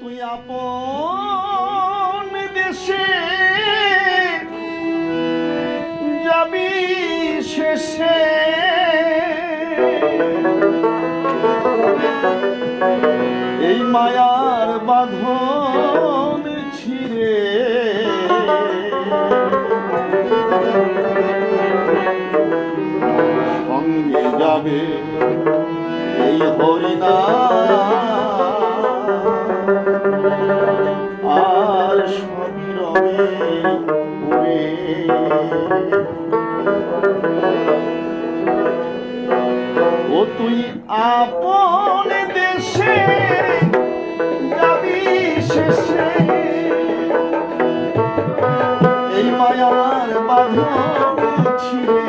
তুই আপন দেশে যাবি শেষে। এই মায়ার বাঁধন ছিঁড়ে। সঙ্গে যাবে এই হরিণা সবিরবে উড়ে ও তুই আপন দেশে এই মায়ার বাধা ছিড়ে।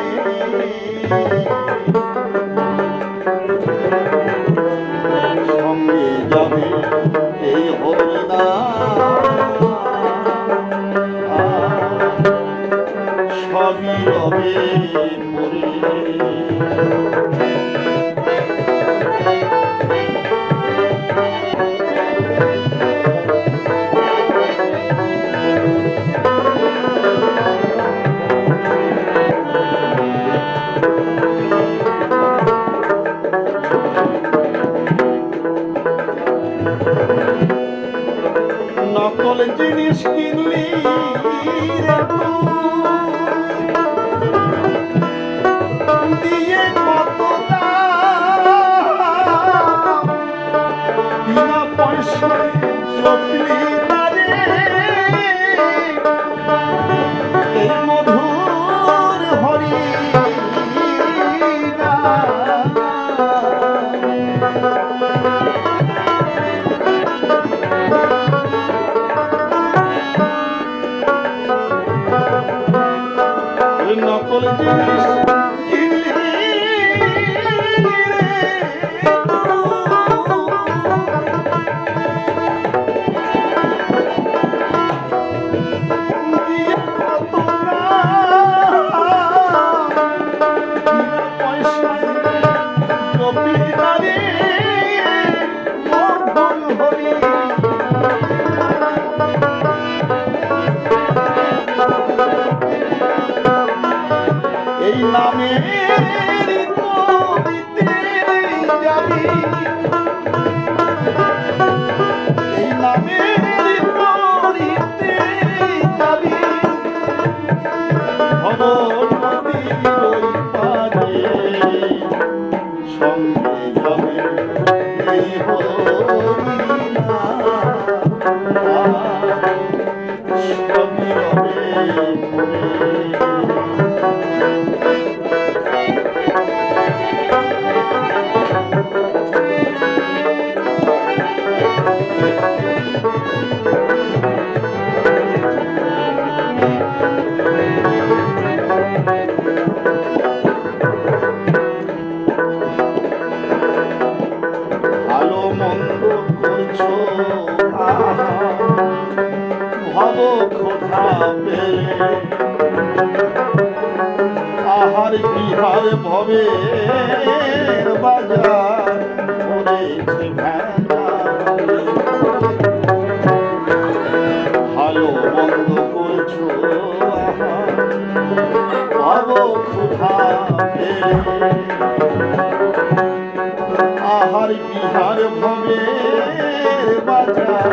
ভাবি রবে পরে। দিয়ে আহার বিহার ভবে বাজার ভালো বন্ধ করছ ভাব আহার বিহার ভবে বাজার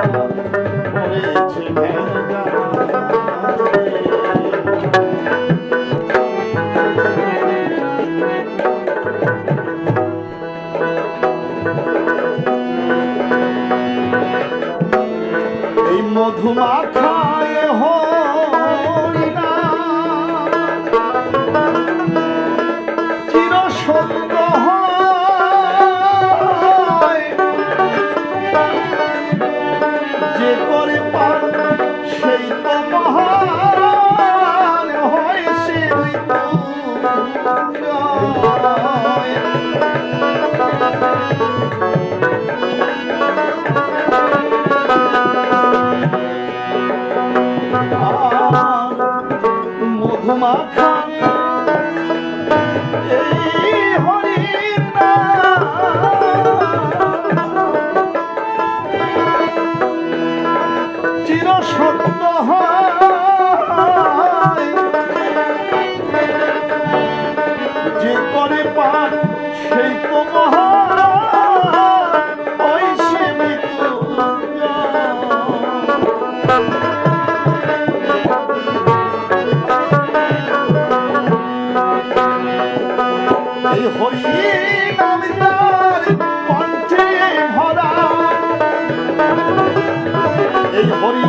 এই হরি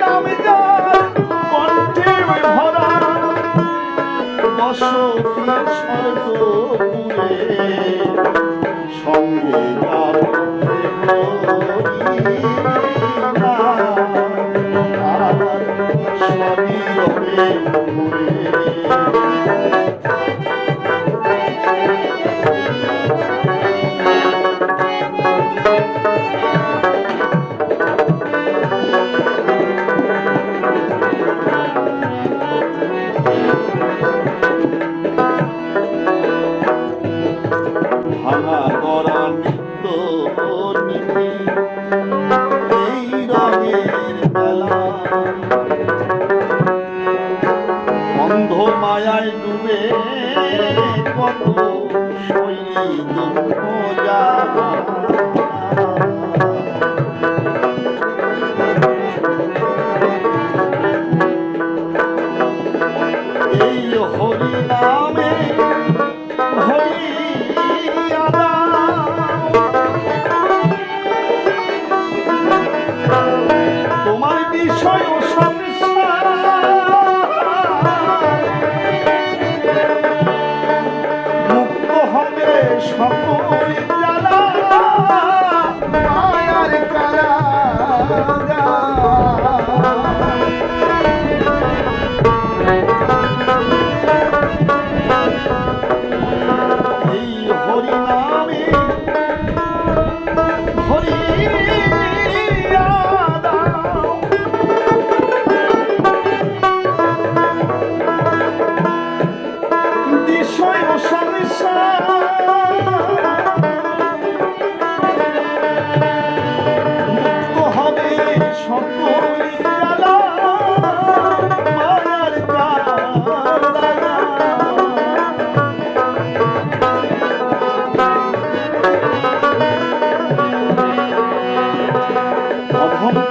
নাম কণ্ঠে ভরা বসতির স্বর্গপুরে সঙ্গে তার আর অন্ধ মায়ায় ডুবে কত শরীর যায় সকলে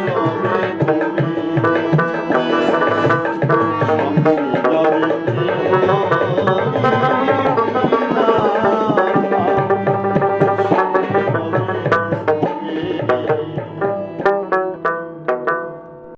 Oh.